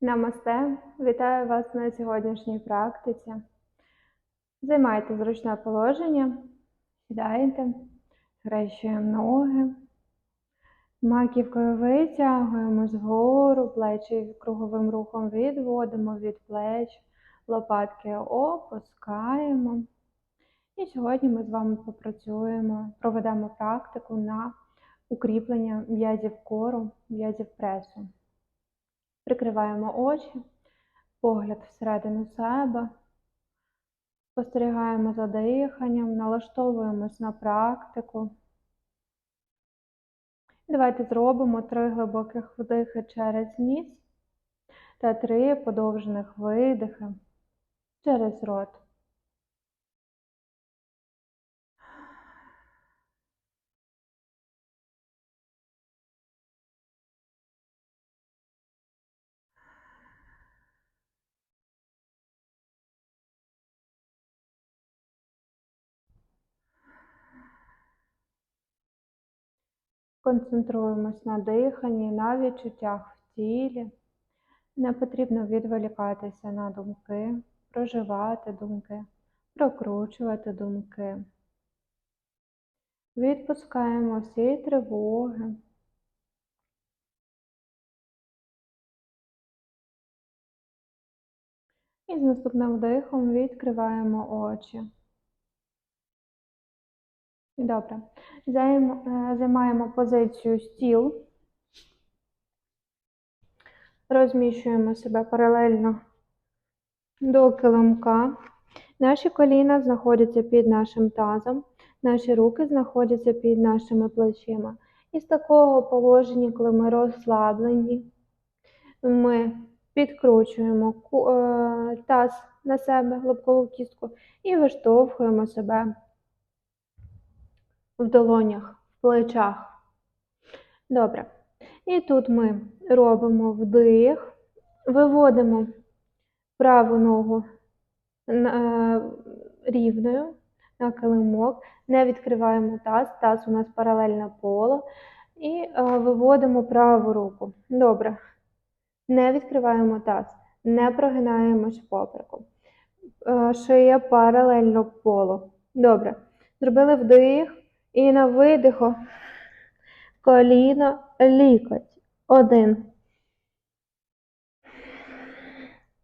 Намасте, вітаю вас на сьогоднішній практиці. Займайте зручне положення, сідайте, схрещуємо ноги, маківкою витягуємо згору, плечі круговим рухом відводимо від плеч, лопатки опускаємо. І сьогодні ми з вами попрацюємо, проведемо практику на укріплення м'язів кору, м'язів пресу. Прикриваємо очі, погляд всередину себе, спостерігаємо за диханням, налаштовуємось на практику. Давайте зробимо три глибоких вдихи через ніс та три подовжених видихи через рот. Концентруємось на диханні, на відчуттях в тілі. Не потрібно відволікатися на думки, проживати думки, прокручувати думки. Відпускаємо всі тривоги. І з наступним вдихом відкриваємо очі. Добре. Е, Займаємо позицію стіл. Розміщуємо себе паралельно до килимка. Наші коліна знаходяться під нашим тазом, наші руки знаходяться під нашими плечима. І з такого положення, коли ми розслаблені, ми підкручуємо е, таз на себе, лобкову кістку, і виштовхуємо себе в долонях, в плечах. Добре. І тут ми робимо вдих, виводимо праву ногу е, рівною на килимок, не відкриваємо таз, таз у нас паралельно полу. І е, виводимо праву руку. Добре. Не відкриваємо таз, не прогинаємось попереком. Е, Шия паралельно полу. Добре. Зробили вдих. І на видиху коліно, лікоть. Один.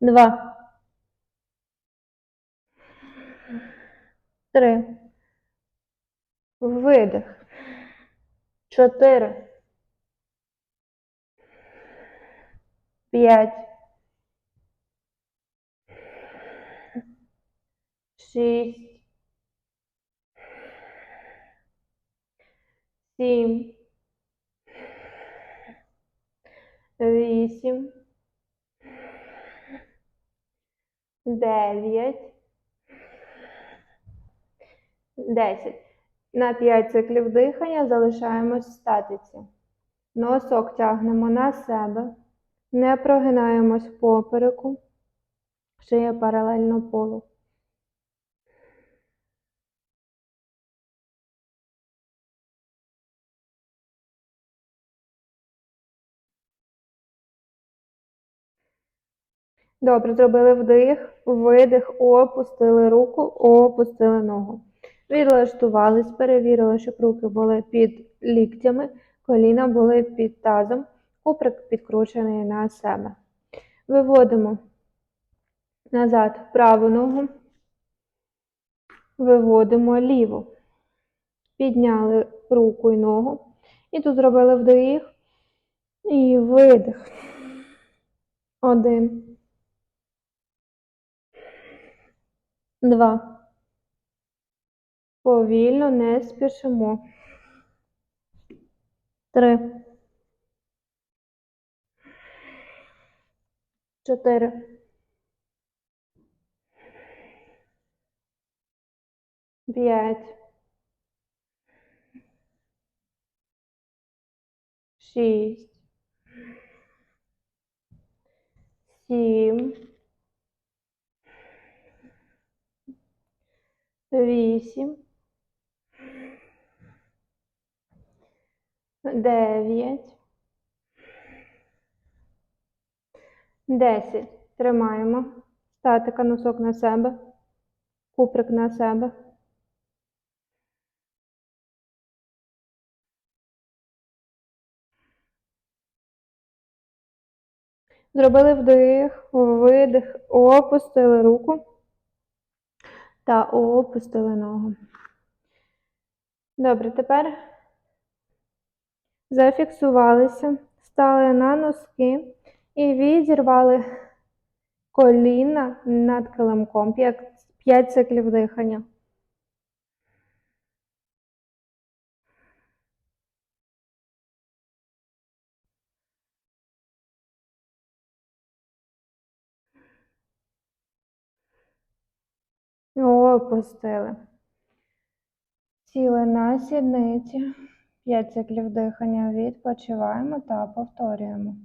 Два. Три. Видих. Чотири. П'ять. Шість. Сім. Вісім. Дев'ять. Десять. На 5 циклів дихання залишаємось в статиці. Носок тягнемо на себе. Не прогинаємось попереку. Шия паралельно полу. Добре, зробили вдих, видих, опустили руку, опустили ногу. Відлаштувались, перевірили, щоб руки були під ліктями, коліна були під тазом, куприк підкручений на себе. Виводимо назад праву ногу, виводимо ліву. Підняли руку і ногу. І тут зробили вдих і видих. Один. Два. Повільно не спішимо. Три. Чотири. П'ять. Шість. Сім. Вісім. Дев'ять. 10. Тримаємо. Статика носок на себе. Куприк на себе. Зробили вдих, видих, опустили руку та опустили ногу. Добре, тепер зафіксувалися, стали на носки і відірвали коліна над килимком. 5 циклів дихання. Опустили. Сіли на сідниці. 5 циклів дихання. Відпочиваємо та повторюємо.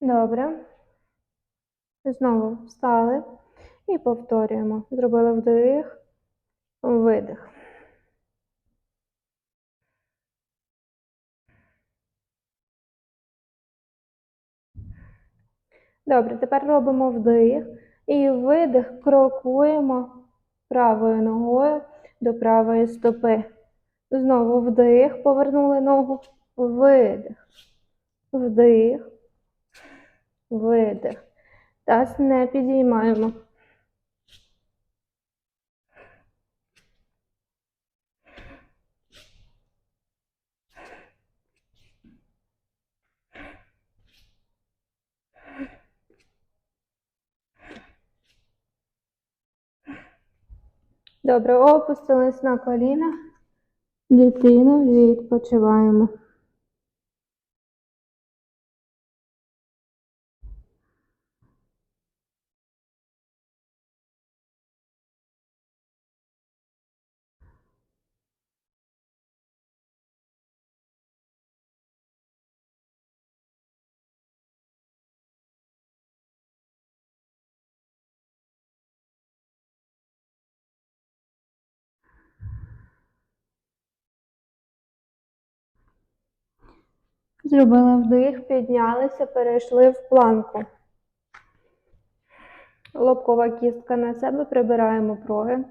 Добре. Знову встали і повторюємо. Зробили вдих, видих. Добре, тепер робимо вдих і видих, крокуємо правою ногою до правої стопи. Знову вдих, повернули ногу, видих, вдих, видих. Таз не підіймаємо. Добре, опустились на коліна. Дитина, відпочиваємо. Зробили вдих, піднялися, перейшли в планку. Лобкова кістка на себе, прибираємо прогин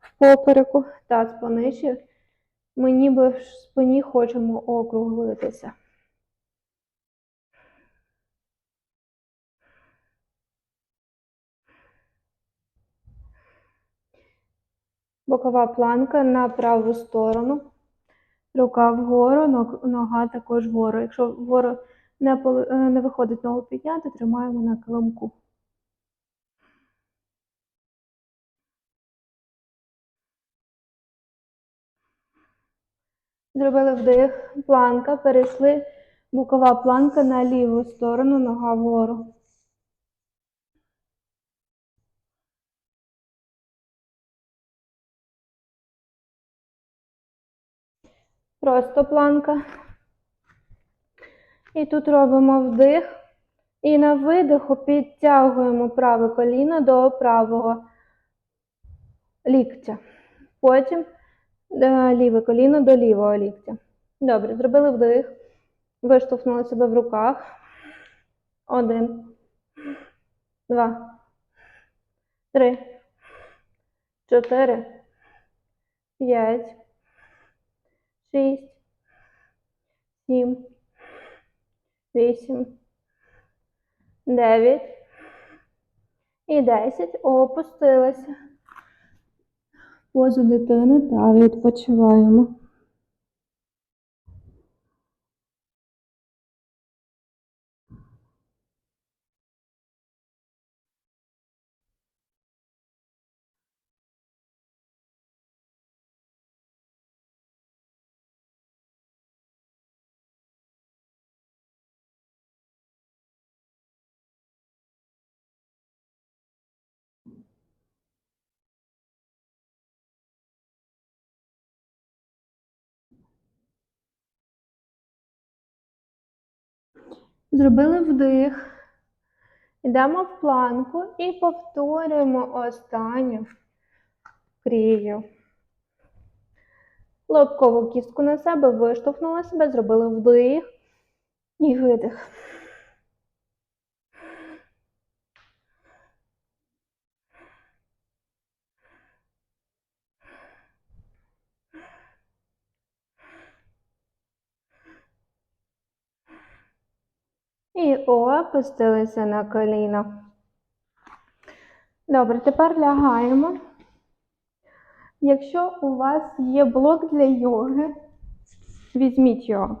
в попереку, таз понижче. Ми ніби в спині хочемо округлитися. Бокова планка на праву сторону. Рука вгору, нога також вгору. Якщо вгору не, е, не виходить ногу підняти, тримаємо на килимку. Зробили вдих, планка, перейшли бокова планка на ліву сторону, нога вгору. Просто планка. І тут робимо вдих. І на видиху підтягуємо праве коліно до правого ліктя. Потім е, ліве коліно до лівого ліктя. Добре, зробили вдих. Виштовхнули себе в руках. Один. Два. Три. Чотири. П'ять. Шість. Сім. Вісім. Дев'ять. І десять. Опустилися. Позу дитини та відпочиваємо. Зробили вдих. Йдемо в планку і повторюємо останню крію. Лобкову кістку на себе, виштовхнула себе, зробили вдих і видих. І опустилися на коліно. Добре, тепер лягаємо. Якщо у вас є блок для йоги, візьміть його.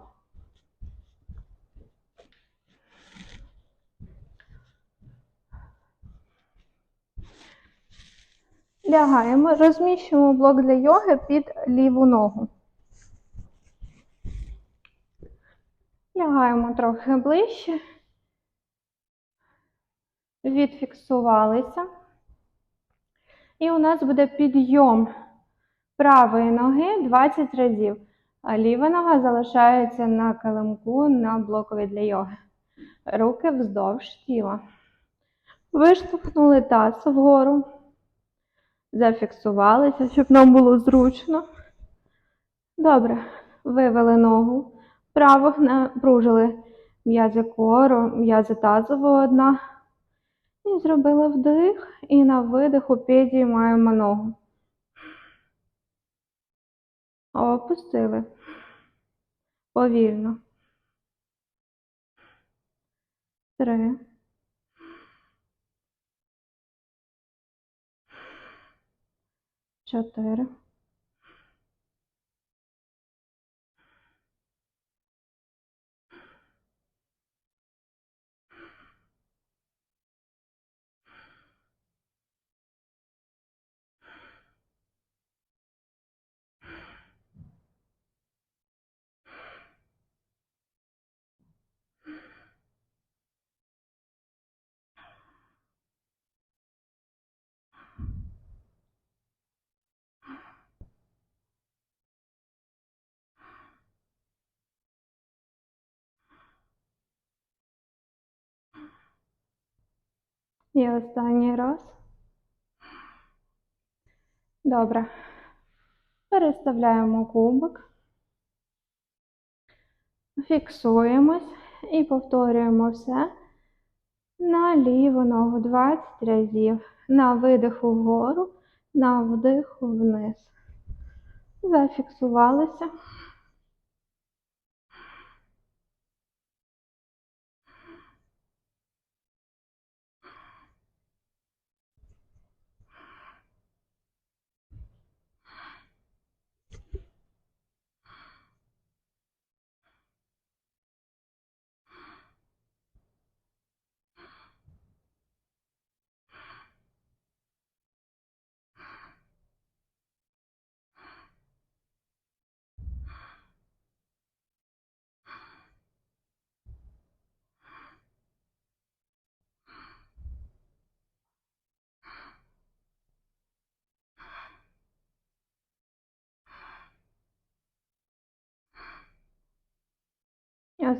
Лягаємо, розміщуємо блок для йоги під ліву ногу. Лягаємо трохи ближче. Відфіксувалися. І у нас буде підйом правої ноги 20 разів, а ліва нога залишається на килимку на блокові для йоги. Руки вздовж тіла. Виштовхнули таз вгору. Зафіксувалися, щоб нам було зручно. Добре. Вивели ногу. Право напружили м'язи кору, м'язи тазового дна. І зробили вдих, і на видиху підіймаємо ногу. Опустили. Повільно. Три. Чотири. І останній раз. Добре. Переставляємо кубик. Фіксуємось і повторюємо все на ліву ногу 20 разів. На видиху вгору, на вдиху вниз. Зафіксувалися.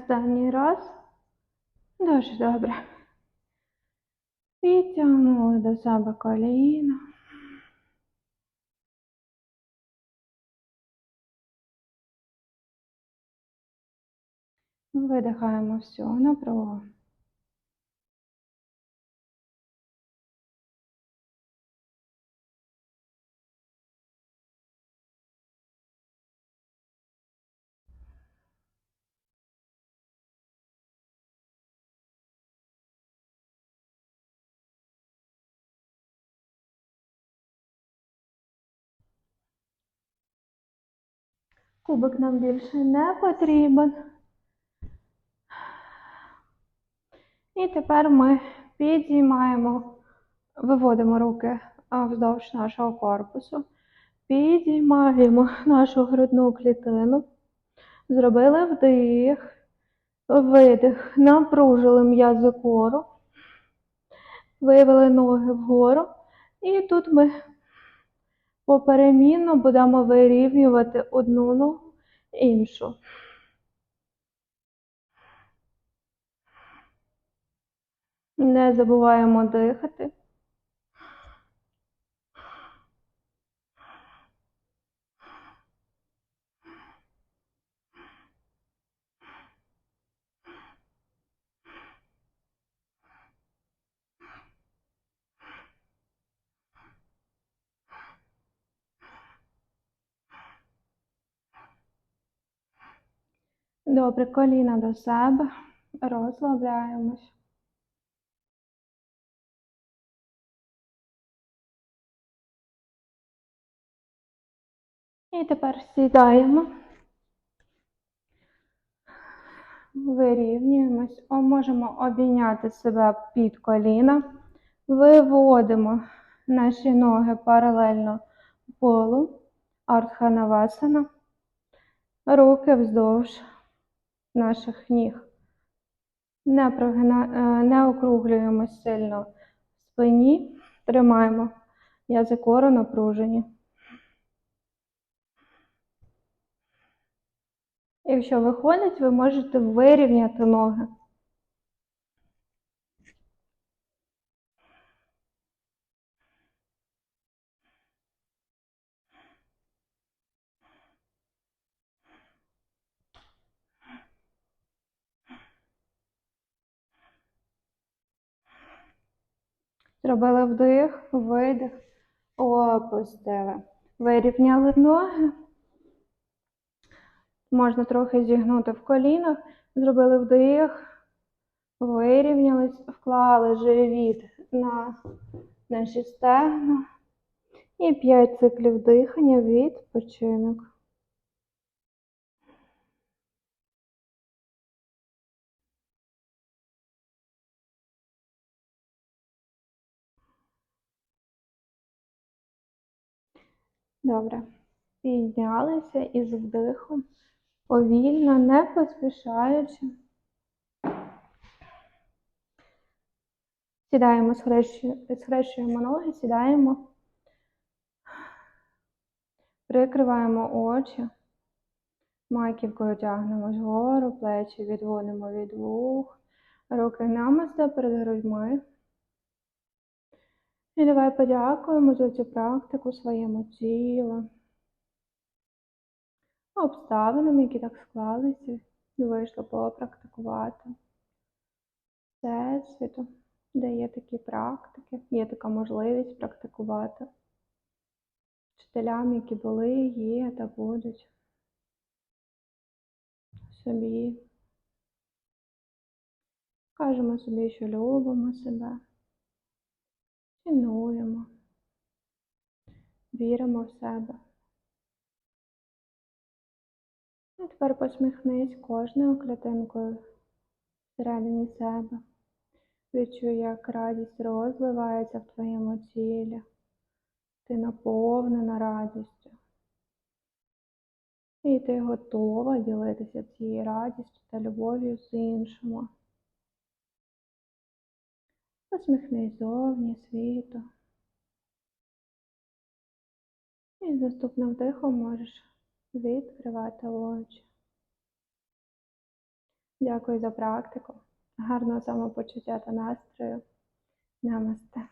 Останній раз. Дуже добре. Підтягнули до себе коліна. Видихаємо всю напругу. Кубик нам більше не потрібен. І тепер ми підіймаємо, виводимо руки вздовж нашого корпусу, підіймаємо нашу грудну клітину, зробили вдих, видих, напружили м'язи кору, вивели ноги вгору. І тут ми поперемінно будемо вирівнювати одну ногу іншу. Не забуваємо дихати. Добре, коліна до себе, розслабляємось. І тепер сідаємо, вирівнюємось, О, можемо обійняти себе під коліна, виводимо наші ноги паралельно полу, артханавасана, руки вздовж наших ніг. Не, прогина... е, не округлюємо сильно в спині, тримаємо язикоро напружені. Якщо виходить, ви можете вирівняти ноги. Зробили вдих, видих, опустили. Вирівняли ноги. Можна трохи зігнути в колінах. Зробили вдих, вирівнялись, вклали живіт на наші стегна. І 5 циклів дихання відпочинок. Добре. Піднялися із вдихом, повільно, не поспішаючи. Сідаємо, схрещуємо, ноги, сідаємо, прикриваємо очі, маківкою тягнемось вгору, плечі відводимо від вух, руки намасте перед грудьми. І давай подякуємо за цю практику своєму тілу, обставинам, які так склалися, і вийшло попрактикувати. Всесвіту, де є такі практики, є така можливість практикувати. Вчителям, які були, є та будуть собі. Кажемо собі, що любимо себе. Цінуємо, віримо в себе. І тепер посміхнись кожною клітинкою всередині себе. Відчуй, як радість розливається в твоєму тілі. Ти наповнена радістю. І ти готова ділитися цією радістю та любов'ю з іншими. Посміхнись зовні світу. І з наступним вдихом можеш відкривати очі. Дякую за практику. Гарного самопочуття та настрою. Намасте.